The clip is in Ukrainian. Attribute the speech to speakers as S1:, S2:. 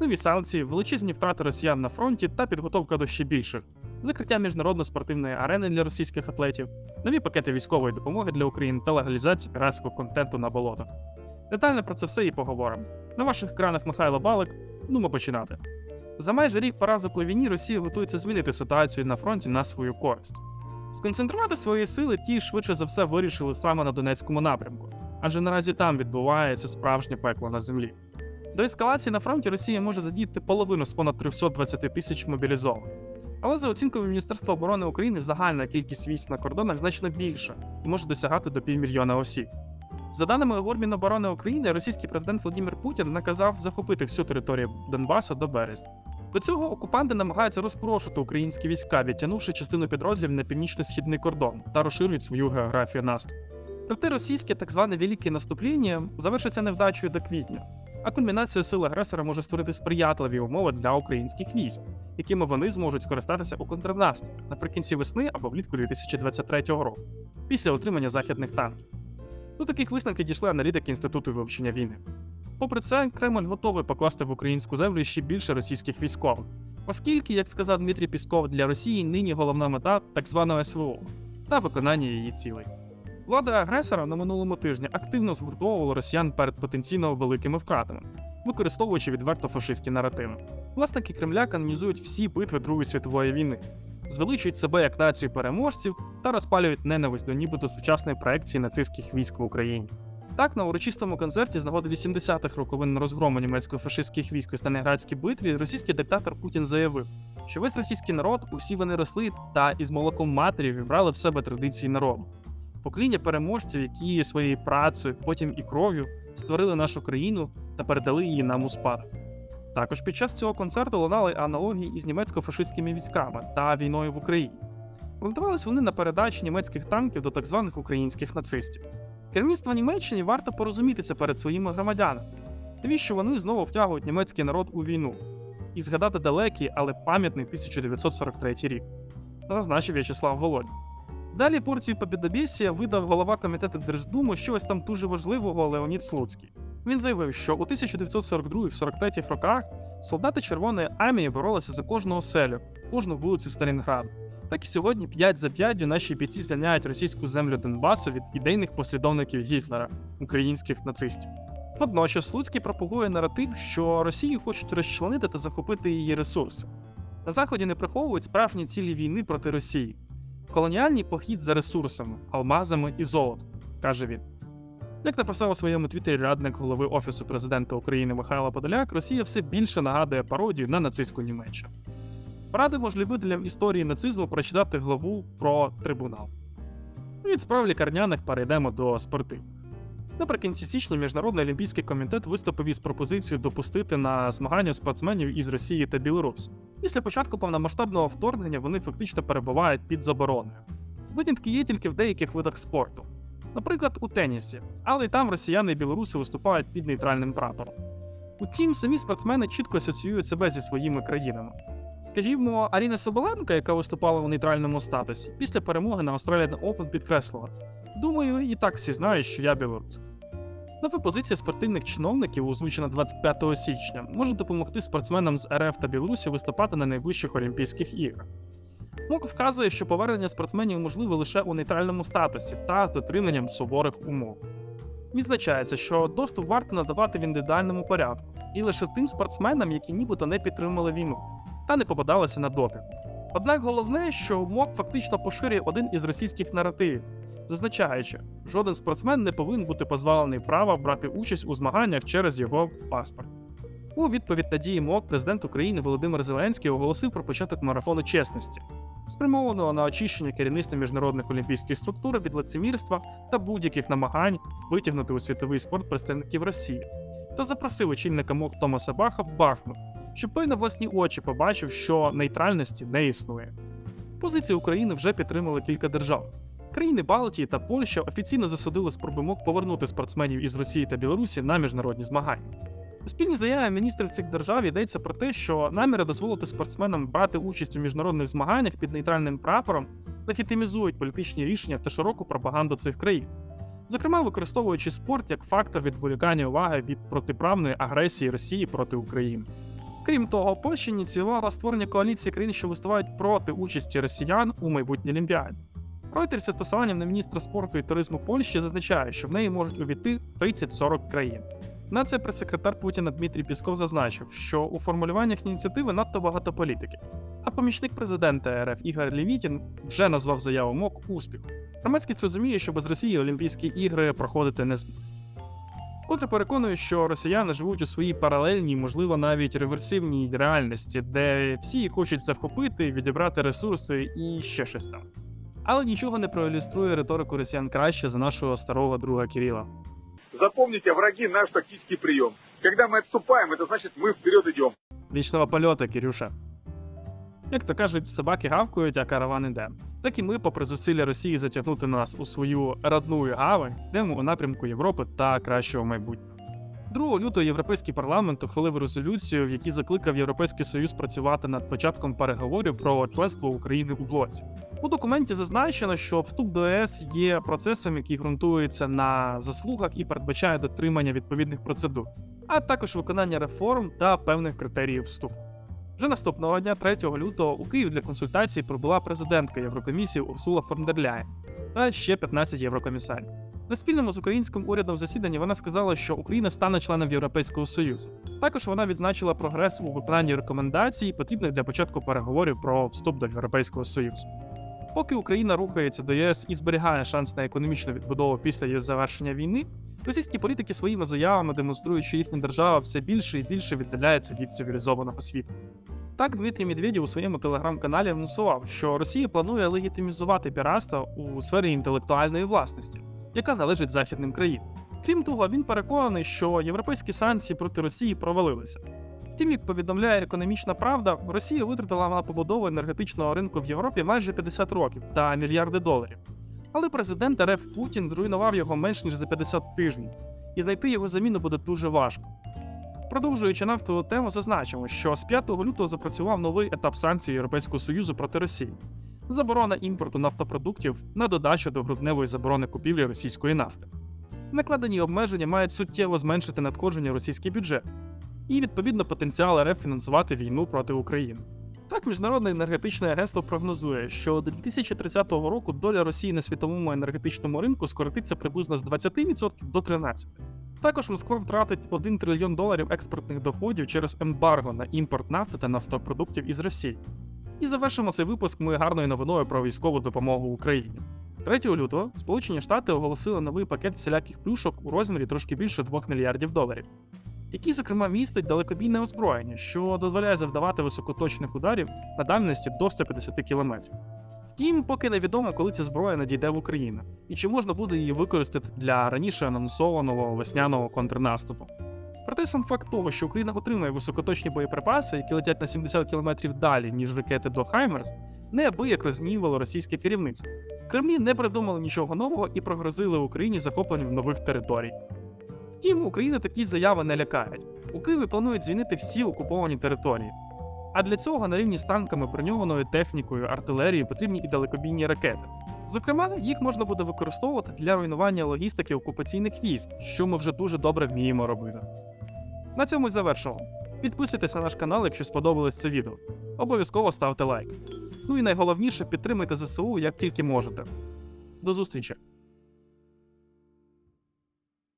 S1: нові санкції, величезні втрати росіян на фронті та підготовка до ще більших, закриття міжнародно-спортивної арени для російських атлетів, нові пакети військової допомоги для України та легалізація піратського контенту на болотах. Детально про це все і поговоримо. На ваших екранах Михайло Балик. Ну, ми починати. За майже рік поразок у війні Росія готується змінити ситуацію на фронті на свою користь. Сконцентрувати свої сили ті швидше за все вирішили саме на Донецькому напрямку, адже наразі там відбувається справжнє пекло на землі. До ескалації на фронті Росія може задіяти половину з понад 320 тисяч мобілізованих. Але за оцінкою Міністерства оборони України загальна кількість військ на кордонах значно більша і може досягати до півмільйона осіб. За даними Гурміноборони України, російський президент Володимир Путін наказав захопити всю територію Донбасу до березня. До цього окупанти намагаються розпорошити українські війська, відтягнувши частину підрозділів на північно-східний кордон та розширюють свою географію наступу. Проте російське так зване велике наступлення завершиться невдачею до квітня, а кульмінація сил агресора може створити сприятливі умови для українських військ, якими вони зможуть скористатися у контрнаступі наприкінці весни або влітку 2023 року, після отримання західних танків. До таких висновків дійшли аналітики Інституту вивчення війни. Попри це, Кремль готовий покласти в українську землю ще більше російських військових, оскільки, як сказав Дмитрій Пісков, для Росії нині головна мета так званого СВО та виконання її цілей. Влада агресора на минулому тижні активно згуртовувала росіян перед потенційно великими втратами, використовуючи відверто фашистські наративи. Власники Кремля канонізують всі битви Другої світової війни, звеличують себе як націю переможців та розпалюють ненависть до нібито сучасної проекції нацистських військ в Україні. Так, на урочистому концерті з нагоди 80-х роковин розгрому німецько-фашистських військ у Сталінградській битві російський диктатор Путін заявив, що весь російський народ, усі вони росли та із молоком матері вібрали в себе традиції народу. Покоління переможців, які своєю працею, потім і кров'ю створили нашу країну та передали її нам у спадок. Також під час цього концерту лунали аналогії із німецько-фашистськими військами та війною в Україні. Орієнтувались вони на передачу німецьких танків до так званих українських нацистів. Керівництво Німеччини варто порозумітися перед своїми громадянами, навіщо вони знову втягують німецький народ у війну і згадати далекий, але пам'ятний 1943 рік, зазначив В'ячеслав Володін. Далі порцію побідобєсія видав голова комітету Держдуми щось там дуже важливого Леонід Слуцький. Він заявив, що у 1942-43 роках солдати Червоної армії боролися за кожну оселю, кожну вулицю Сталінграду. Так і сьогодні 5 за 5 наші бійці звільняють російську землю Донбасу від ідейних послідовників Гітлера, українських нацистів. Водночас Слуцький пропагує наратив, що Росію хочуть розчленити та захопити її ресурси. На заході не приховують справжні цілі війни проти Росії. Колоніальний похід за ресурсами, алмазами і золотом, каже він. Як написав у своєму твіттері радник голови Офісу президента України Михайло Подоляк, Росія все більше нагадує пародію на нацистську Німеччину. Радимо ж любителям історії нацизму прочитати главу про трибунал. Від справ лікарняних перейдемо до спортивних. Наприкінці січня Міжнародний олімпійський комітет виступив із пропозицією допустити на змагання спортсменів із Росії та Білорусі. Після початку повномасштабного вторгнення вони фактично перебувають під забороною. Винятки є тільки в деяких видах спорту, наприклад, у тенісі, але й там росіяни і білоруси виступають під нейтральним прапором. Утім, самі спортсмени чітко асоціюють себе зі своїми країнами. Скажімо, Аріна Соболенко, яка виступала у нейтральному статусі, після перемоги на Australian Open підкреслила: Думаю, і так всі знають, що я білорус. Нова позиція спортивних чиновників, озвучена 25 січня, може допомогти спортсменам з РФ та Білорусі виступати на найближчих Олімпійських іграх. МОК вказує, що повернення спортсменів можливе лише у нейтральному статусі та з дотриманням суворих умов. Відзначається, що доступ варто надавати в індивідуальному порядку, і лише тим спортсменам, які нібито не підтримали війну та не попадалися на допінг. Однак головне, що МОК фактично поширює один із російських наративів, зазначаючи, жоден спортсмен не повинен бути позбавлений права брати участь у змаганнях через його паспорт. У відповідь на дії МОК президент України Володимир Зеленський оголосив про початок марафону чесності, спрямованого на очищення керівництва міжнародних олімпійських структур від лицемірства та будь-яких намагань витягнути у світовий спорт представників Росії, та запросив очільника МОК Томаса Баха в Бахмут, щоб той на власні очі побачив, що нейтральності не існує. Позицію України вже підтримали кілька держав. Країни Балтії та Польща офіційно засудили спроби МОК повернути спортсменів із Росії та Білорусі на міжнародні змагання. У спільній заяві міністрів цих держав йдеться про те, що наміри дозволити спортсменам брати участь у міжнародних змаганнях під нейтральним прапором легітимізують політичні рішення та широку пропаганду цих країн, зокрема використовуючи спорт як фактор відволікання уваги від протиправної агресії Росії проти України. Крім того, Польща ініціювала створення коаліції країн, що виступають проти участі росіян у майбутній Олімпіаді. Reuters з посиланням на міністра спорту і туризму Польщі зазначає, що в неї можуть увійти 30-40 країн. На це прес-секретар Путіна Дмитрій Пісков зазначив, що у формулюваннях ініціативи надто багато політики. А помічник президента РФ Ігор Лівітін вже назвав заяву МОК успіхом. Громадськість розуміє, що без Росії Олімпійські ігри проходити не зможуть. Вкотре переконую, що росіяни живуть у своїй паралельній, можливо, навіть реверсивній реальності, де всі хочуть захопити, відібрати ресурси і ще щось там Але нічого не проілюструє риторику росіян краще за нашого старого друга Кирила.
S2: Запомните, враги наш тактический прием. Когда мы отступаем, это значит мы вперед идем.
S1: Вічного польота, Кирюша. Як то кажуть, собаки гавкають, а караван іде. Так і ми, попри зусилля Росії затягнути нас у свою родну гавань, йдемо у напрямку Європи та кращого майбутнього. 2 лютого Європейський парламент ухвалив резолюцію, в якій закликав Європейський Союз працювати над початком переговорів про членство України у блоці. У документі зазначено, що вступ до ЄС є процесом, який ґрунтується на заслугах і передбачає дотримання відповідних процедур, а також виконання реформ та певних критеріїв вступу. Вже наступного дня, 3 лютого, у Київ для консультацій прибула президентка Єврокомісії Урсула фон дер Ляєн та ще 15 єврокомісарів. На спільному з українським урядом засіданні вона сказала, що Україна стане членом Європейського Союзу. Також вона відзначила прогрес у виконанні рекомендацій, потрібних для початку переговорів про вступ до Європейського Союзу. Поки Україна рухається до ЄС і зберігає шанс на економічну відбудову після її завершення війни, російські політики своїми заявами демонструють, що їхня держава все більше і більше віддаляється від цивілізованого світу. Так, Дмитрій Медведєв у своєму телеграм-каналі анонсував, що Росія планує легітимізувати піратство у сфері інтелектуальної власності, яка належить західним країнам. Крім того, він переконаний, що європейські санкції проти Росії провалилися. Втім, як повідомляє економічна правда, Росія витратила на побудову енергетичного ринку в Європі майже 50 років та мільярди доларів. Але президент РФ Путін зруйнував його менш ніж за 50 тижнів, і знайти його заміну буде дуже важко. Продовжуючи нафтову тему, зазначимо, що з 5 лютого запрацював новий етап санкцій Європейського Союзу проти Росії. Заборона імпорту нафтопродуктів на додачу до грудневої заборони купівлі російської нафти. Накладені обмеження мають суттєво зменшити надходження російський бюджет і, відповідно, потенціал РФ фінансувати війну проти України. Так, Міжнародне енергетичне агентство прогнозує, що до 2030 року доля Росії на світовому енергетичному ринку скоротиться приблизно з 20% до 13%. Також Москва втратить 1 трильйон доларів експортних доходів через ембарго на імпорт нафти та нафтопродуктів із Росії. І завершимо цей випуск ми гарною новиною про військову допомогу Україні. 3 лютого Сполучені Штати оголосили новий пакет всіляких плюшок у розмірі трошки більше 2 мільярдів доларів, який, зокрема, містить далекобійне озброєння, що дозволяє завдавати високоточних ударів на дальності до 150 км. Втім, поки невідомо, коли ця зброя надійде в Україну, і чи можна буде її використати для раніше анонсованого весняного контрнаступу. Проте сам факт того, що Україна отримує високоточні боєприпаси, які летять на 70 км далі, ніж ракети до Хаймерс, неабияк розгнівало російське керівництво. Кремлі не придумали нічого нового і прогрозили Україні захопленням нових територій. Втім, Україна такі заяви не лякають. У Києві планують звільнити всі окуповані території. А для цього на рівні з танками, броньованою технікою, артилерією потрібні і далекобійні ракети. Зокрема, їх можна буде використовувати для руйнування логістики окупаційних військ, що ми вже дуже добре вміємо робити. На цьому й завершимо. Підписуйтесь на наш канал, якщо сподобалось це відео. Обов'язково ставте лайк. Ну і найголовніше підтримуйте ЗСУ як тільки можете. До зустрічі!